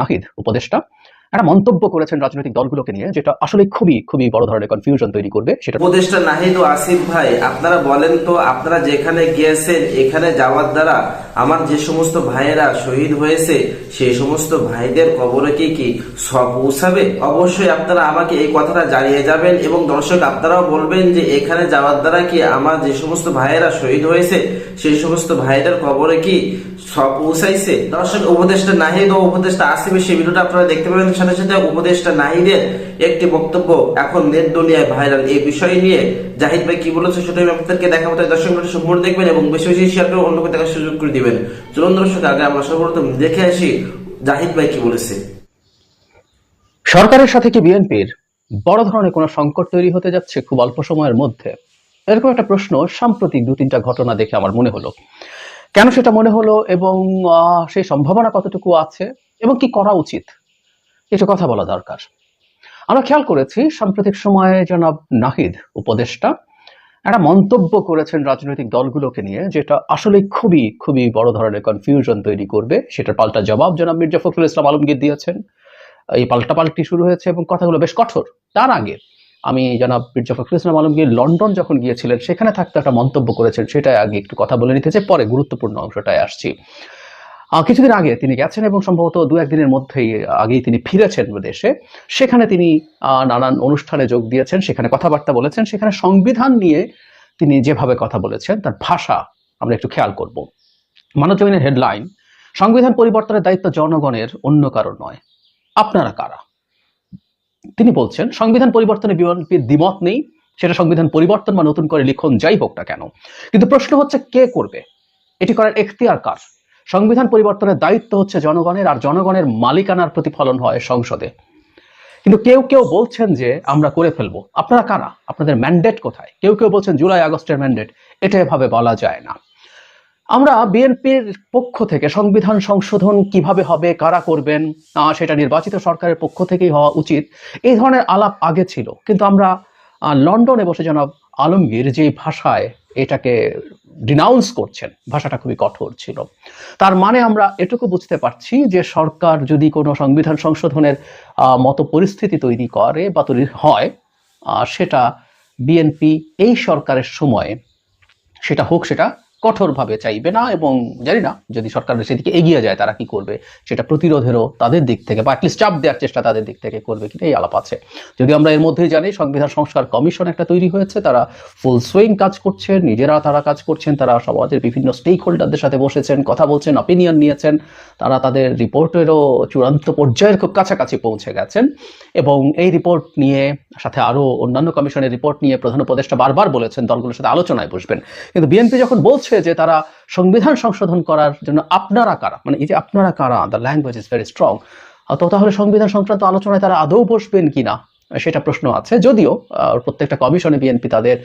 নাহিদ, উপদেষ্টা, একটা মন্তব্য করেছেন রাজনৈতিক দলগুলোকে নিয়ে, যেটা আসলে খুবই খুবই বড় ধরনের কনফিউশন তৈরি করবে, সেটা উপদেষ্টা নাহিদ ও আসিফ ভাই, আপনারা বলেন তো, আপনারা যেখানে গিয়েছেন, এখানে যাওয়ার দ্বারা আমার যে সমস্ত ভাইয়েরা শহীদ হয়েছে সেই সমস্ত ভাইদের কবরে কি কি সব পৌঁছাবে? অবশ্যই আপনারা আমাকে এই কথাটা জানিয়ে যাবেন এবং দর্শক, আপনারাও বলবেন যে এখানে যাওয়ার দ্বারা কি আমার যে সমস্ত ভাইয়েরা শহীদ হয়েছে সেই সমস্ত ভাইদের কবরে কি সব পৌঁছাইছে? দর্শক, উপদেষ্টা নাহিদ ও উপদেষ্টা আসিফের সেই ভিডিওটা আপনারা দেখতে পাবেন। সাথে সাথে উপদেষ্টা নাহিদের একটি বক্তব্য এখন নেট দুনিয়ায় ভাইরাল। এই বিষয় নিয়ে জাহিদ ভাই কি বলেছে সেটা আমি আপনাদেরকে দেখাবো। তাই দর্শক ভিডিওটি সম্পূর্ণ দেখবেন এবং বেশি বেশি শেয়ার করে অন্যকে দেখার সুযোগ করে দিবেন। চলুন দর্শক, আগে আমরা সর্বপ্রথম দেখে আসি জাহিদ ভাই কি বলেছে। সরকারের সাথে কি বিএনপির বড় ধরনের কোনো সংকট তৈরি হতে যাচ্ছে খুব অল্প সময়ের মধ্যে? এরকম একটা প্রশ্ন সাম্প্রতিক দু, তিনটা ঘটনা দেখে আমার মনে হলো। কেন সেটা মনে হলো এবং সেই সম্ভাবনা কতটুকু আছে এবং কি করা উচিত? কিছু কথা বলা দরকার। আমরা খেয়াল করেছি সাম্প্রতিক সময়ে জনাব নাহিদ, উপদেষ্টা, একটা মন্তব্য করেছেন রাজনৈতিক দলগুলোকে নিয়ে, যেটা আসলে খুবই খুবই বড় ধরনের কনফিউশন তৈরি করবে। সেটার পাল্টা জবাব জনাব মির্জা ফখরুল ইসলাম আলমগীর দিয়েছেন। এই পাল্টাপাল্টি শুরু হয়েছে এবং কথাগুলো বেশ কঠোর। তার আগে আমি জনাব মির্জা ফখরুল আলমগীর লন্ডন যখন গিয়েছিলেন, সেখানে থাকতে একটা মন্তব্য করেছেন সেটা আগে একটু কথা বলে নিতে চাই, পরে গুরুত্বপূর্ণ অংশটায় আসছি। কিছুদিন আগে তিনি গেছেন এবং সম্ভবত দু একদিনের মধ্যেই আগেই তিনি ফিরেছেন দেশে। সেখানে তিনি নানান অনুষ্ঠানে যোগ দিয়েছেন, সেখানে কথাবার্তা বলেছেন, সেখানে সংবিধান নিয়ে তিনি যেভাবে কথা বলেছেন, তার ভাষা আমরা একটু খেয়াল করব। মানবজমিনের হেডলাইন, সংবিধান পরিবর্তনের দায়িত্ব জনগণের অন্য কারও নয়, আপনারা কারা? তিনি বলছেন, সংবিধান পরিবর্তনে বিএনপির দ্বিমত নেই, সেটা সংবিধান পরিবর্তন বা নতুন করে লিখন যাই হোক না কেন। কিন্তু প্রশ্ন হচ্ছে, কে করবে? এটি করার এখতিয়ার কার? সংবিধান পরিবর্তনের দায়িত্ব হচ্ছে জনগণের, আর জনগণের মালিকানার প্রতিফলন হয় সংসদে। কিন্তু কেউ কেউ বলছেন যে, আমরা করে ফেলব। আপনারা কারা? আপনাদের ম্যান্ডেট কোথায়? কেউ কেউ বলছেন, জুলাই আগস্টের ম্যান্ডেট এটা এভাবে বলা যায় না। আমরা বিএনপির পক্ষ থেকে সংবিধান সংশোধন কীভাবে হবে, কারা করবেন সেটা নির্বাচিত সরকারের পক্ষ থেকেই হওয়া উচিত। এই ধরনের আলাপ আগে ছিল, কিন্তু আমরা লন্ডনে বসে জনাব আলমগীর যে ভাষায় এটাকে ডিনাউন্স করছেন, ভাষাটা খুবই কঠোর ছিল। তার মানে আমরা এটুকু বুঝতে পারছি যে সরকার যদি কোনো সংবিধান সংশোধনের মতো পরিস্থিতি তৈরি করে বা তৈরি হয় সেটা বিএনপি এই সরকারের সময়ে, সেটা হোক সেটা কঠোরভাবে চাইবে না এবং জানি না, যদি সরকার সেদিকে এগিয়ে যায়, তারা কি করবে? সেটা প্রতিরোধেরও তাদের দিক থেকে বা অ্যাটলিস্ট চাপ দেওয়ার চেষ্টা তাদের দিক থেকে করবে কিনা এই আলাপ আছে। যদি আমরা এর মধ্যেই জানি, সংবিধান সংস্কার কমিশন একটা তৈরি হয়েছে, তারা ফুল সুইং কাজ করছে নিজেরা তারা কাজ করছেন, তারা সমাজের বিভিন্ন স্টেক হোল্ডারদের সাথে বসেছেন, কথা বলছেন অপিনিয়ন নিয়েছেন, তারা তাদের রিপোর্টেরও চূড়ান্ত পর্যায়ের খুব কাছাকাছি পৌঁছে গেছেন এবং এই রিপোর্ট নিয়ে, সাথে আরও অন্যান্য কমিশনের রিপোর্ট নিয়ে প্রধান উপদেষ্টা বারবার বলেছেন, দলগুলোর সাথে আলোচনায় বসবেন। কিন্তু বিএনপি যখন বলছে যে তারা সংবিধান সংশোধন করার জন্য আপনারা কারা? মানে এই যে আপনারা কারা? The language is very strong তো তাহলে সংবিধান সংক্রান্ত আলোচনায় তারা আদৌ বসবেন কিনা? সেটা প্রশ্ন আছে। যদিও প্রত্যেকটা কমিশনে বিএনপি তাদের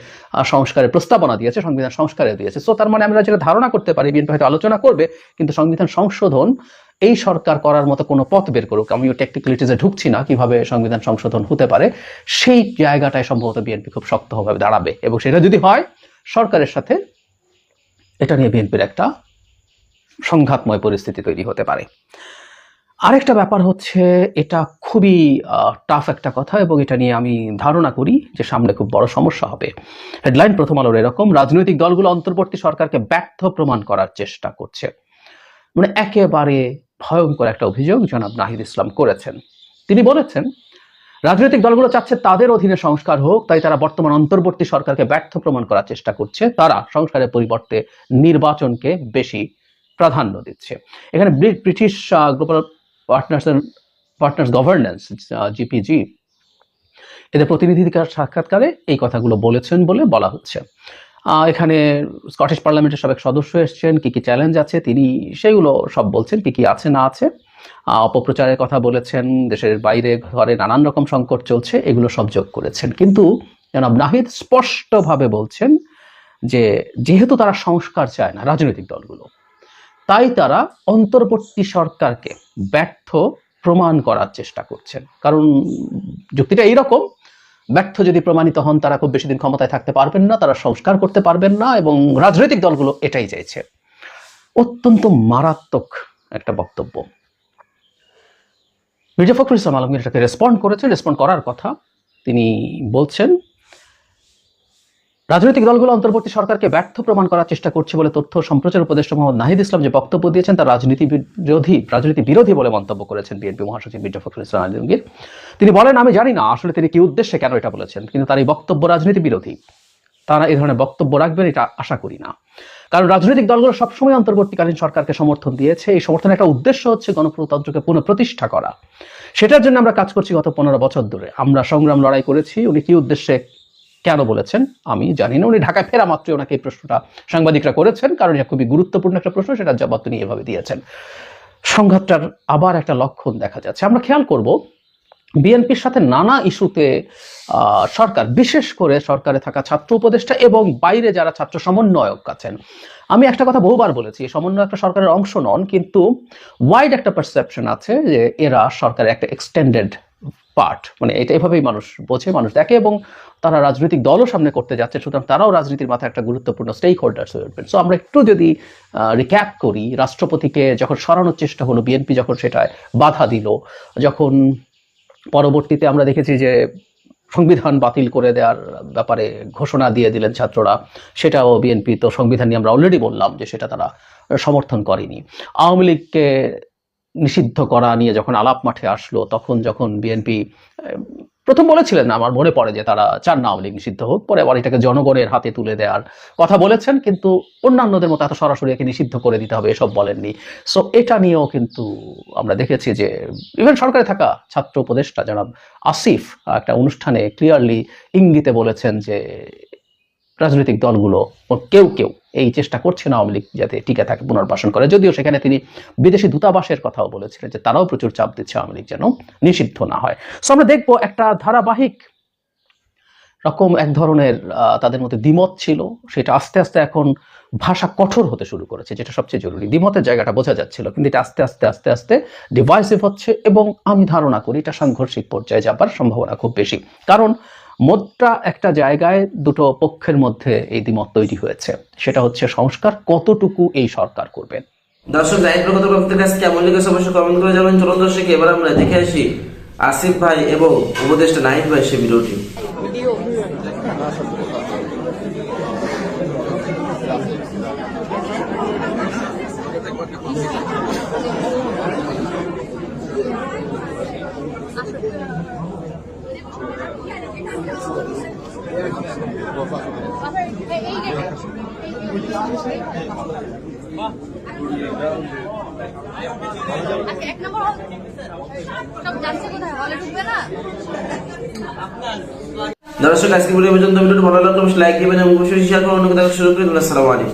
সংস্কারের প্রস্তাবনা দিয়েছে, সংবিধান সংস্কারে দিয়েছে। সো তার মানে আমরা যেটা ধারণা করতে পারি, বিএনপি হয়তো আলোচনা করবে, কিন্তু সংবিধান সংশোধন এই সরকার করার মতো কোনো পথ বের করুক। আমিও টেকনিক্যালিটিসে ঢুকছি না কীভাবে সংবিধান সংশোধন হতে পারে। সেই জায়গাটায় সম্ভবত বিএনপি খুব শক্তভাবে দাঁড়াবে। এবং সেটা যদি হয়, সরকারের সাথে এটা নিয়ে বিএনপির একটা সংঘাতময় পরিস্থিতি তৈরি হতে পারে। আরেকটা ব্যাপার হচ্ছে, এটা খুবই টাফ একটা কথা এবং এটা নিয়ে আমি ধারণা করি যে সামনে খুব বড় সমস্যা হবে। হেডলাইন প্রথম আলোর এরকম, রাজনৈতিক দলগুলো অন্তর্বর্তী সরকারকে ব্যর্থ প্রমাণ করার চেষ্টা করছে। মানে একেবারে ভয়ঙ্কর একটা অভিযোগ জনাব নাহিদ ইসলাম করেছেন। তিনি বলেছেন রাজনৈতিক দলগুলো চাচ্ছে তাদের অধীনে সংস্কার হোক, তাই তারা বর্তমান অন্তর্বর্তী সরকারকে ব্যর্থ প্রমাণ করার চেষ্টা করছে। তারা সংস্কারের পরিবর্তে নির্বাচনকে বেশি প্রাধান্য দিচ্ছে। এখানে ব্রি- British global partners partners governance GPG এদের প্রতিনিধিকার সাক্ষাৎকারে এই কথাগুলো বলেছেন বলে বলা হচ্ছে। এখানে স্কটিশ পার্লামেন্টের সাবেক সদস্য এসেছেন, কি কি চ্যালেঞ্জ আছে তিনি, সেগুলো সব বলছেন, কি কি আছে, না আছে। অপপ্রচারের কথা বলেছেন, দেশের বাইরে ঘরে নানান রকম সংকট চলছে, এগুলো সব যোগ করেছেন। কিন্তু জনাব নাহিদ স্পষ্টভাবে বলছেন যে, যেহেতু তারা সংস্কার চায় না, রাজনৈতিক দলগুলো, তাই তারা অন্তর্বর্তী সরকারকে ব্যর্থ প্রমাণ করার চেষ্টা করছেন। কারণ যুক্তিটা এইরকম, ব্যর্থ যদি প্রমাণিত হন, তারা খুব বেশি দিন ক্ষমতায় থাকতে পারবেন না, তারা সংস্কার করতে পারবেন না, এবং রাজনৈতিক দলগুলো এটাই চাইছে। অত্যন্ত মারাত্মক একটা বক্তব্য। মির্জা ফখরুল ইসলাম আলমগীর এটাকে রেসপন্ড করেছেন রেসপন্ড করার কথা তিনি বলছেন, রাজনৈতিক দলগুলো অন্তর্বর্তী সরকারকে ব্যর্থ প্রমাণ করার চেষ্টা করছে বলে তথ্য সম্প্রচার উপদেষ্টা মোহাম্মদ নাহিদ ইসলাম যে বক্তব্য দিয়েছেন তার রাজনীতি বিরোধী রাজনীতি বিরোধী বলে মন্তব্য করেছেন বিএনপি মহাসচিব মির্জা ফখরুল ইসলাম আলমগীর। তিনি বলেন, আমি জানি না আসলে তিনি কি উদ্দেশ্যে কেন এটা বলেছেন, কিন্তু তার এই বক্তব্য রাজনীতি বিরোধী। তারা এই ধরনের বক্তব্য রাখবেন এটা আশা করি না। কারণ রাজনৈতিক দলগুলো সবসময় অন্তর্বর্তীকালীন সরকারকে সমর্থন দিয়েছে। এই সমর্থনের একটা উদ্দেশ্য হচ্ছে গণপ্রজাতন্ত্রকে পুনঃপ্রতিষ্ঠা করা। সেটার জন্য আমরা কাজ করছি গত পনেরো বছর ধরে। আমরা সংগ্রাম লড়াই করেছি। উনি কি উদ্দেশ্যে কেন বলেছেন, আমি জানি না। উনি ঢাকায় ফেরা মাত্রই ওনাকে এই প্রশ্নটা সাংবাদিকরা করেছেন, কারণ এটা খুবই গুরুত্বপূর্ণ একটা প্রশ্ন, সেটার জবাব তিনি এভাবে দিয়েছেন। সংঘাতটার আবার একটা লক্ষণ দেখা যাচ্ছে। আমরা খেয়াল করব বিএনপির সাথে নানা ইস্যুতে সরকার, বিশেষ করে সরকারে থাকা ছাত্র উপদেষ্টা এবং বাইরে যারা ছাত্র সমন্বয়ক আছেন। আমি একটা কথা বহুবার বলেছি, সমন্বয় একটা সরকারের অংশ নন, কিন্তু ওয়াইড একটা পারসেপশন আছে যে এরা সরকারের একটা এক্সটেন্ডেড পার্ট মানে এটা এভাবেই মানুষ বোঝে, মানুষ দেখে এবং তারা রাজনৈতিক দলও সামনে করতে যাচ্ছে, সুতরাং তারাও রাজনীতির মাথায় একটা গুরুত্বপূর্ণ স্টেক হোল্ডার্স হয়ে উঠবেন। সো আমরা একটু যদি রিক্যাপ করি, রাষ্ট্রপতিকে যখন সরানোর চেষ্টা হলো, বিএনপি যখন সেটায় বাধা দিল, যখন পরবর্তীতে আমরা দেখেছি যে সংবিধান বাতিল করে দেওয়ার ব্যাপারে ঘোষণা দিয়ে দিলেন ছাত্ররা। সেটাও বিএনপি তো সংবিধান নিয়ে আমরা অলরেডি বললাম যে সেটা তারা সমর্থন করেনি। আওয়ামী লীগকে নিষিদ্ধ করা নিয়ে যখন আলাপ মাঠে আসলো, তখন যখন বিএনপি প্রথম বলেছিলেন আমার মনে পড়ে যে তারা চান না আওয়ামী নিষিদ্ধ হোক, পরে আবার এটাকে জনগণের হাতে তুলে দেওয়ার কথা বলেছেন, কিন্তু অন্যান্যদের মতো এত সরাসরি একে নিষিদ্ধ করে দিতে হবে, এসব বলেননি। সো এটা নিয়েও কিন্তু আমরা দেখেছি যে ইভেন সরকারে থাকা ছাত্র উপদেষ্টা জনাব আসিফ একটা অনুষ্ঠানে ক্লিয়ারলি ইঙ্গিতে বলেছেন যে রাজনৈতিক দলগুলো ও কেউ কেউ এই চেষ্টা করছে আওয়ামী লীগ যাতে টিকে থাকে পুনর্বাসন করে। যদিও সেখানে তিনি বিদেশি দূতাবাসের কথাও বলেছিলেন যে তারাও প্রচুর চাপ দিচ্ছে আওয়ামী লীগ যেন নিষিদ্ধ না হয়। সো আমরা দেখব একটা ধারাবাহিক রকম এক ধরনের তাদের মধ্যে দ্বিমত ছিল। সেটা আস্তে আস্তে এখন ভাষা কঠোর হতে শুরু করেছে, যেটা সবচেয়ে জরুরি। দ্বিমতের জায়গাটা বোঝা যাচ্ছিল, কিন্তু এটা আস্তে আস্তে আস্তে আস্তে ডিভাইসিভ হচ্ছে এবং আমি ধারণা করি এটা সাংঘর্ষিক পর্যায়ে যাবার সম্ভাবনা খুব বেশি। কারণ মোদ্রা একটা জায়গায় দুটো পক্ষের মধ্যে এই দ্বিমত তৈরি হয়েছে। সেটা হচ্ছে সংস্কার কতটুকু এই সরকার করবেন দর্শক জাহিদ প্রগত কাছে কেমন লেগেছে অবশ্যই কমেন্ট করে জানাবেন চলুন দর্শক এবার আমরা দেখে আসি আসিফ ভাই এবং উপদেষ্টা নাহিদ ভাই সে ভিডিওটি। আচ্ছা, দর্শক, আজকে ভিডিও পর্যন্ত, ভিডিওটি ভালো লাগলে অবশ্যই লাইক দিবেন এবং অবশ্যই শেয়ার করুন। অন্য কথা শুরু করে আসসালামু আলাইকুম।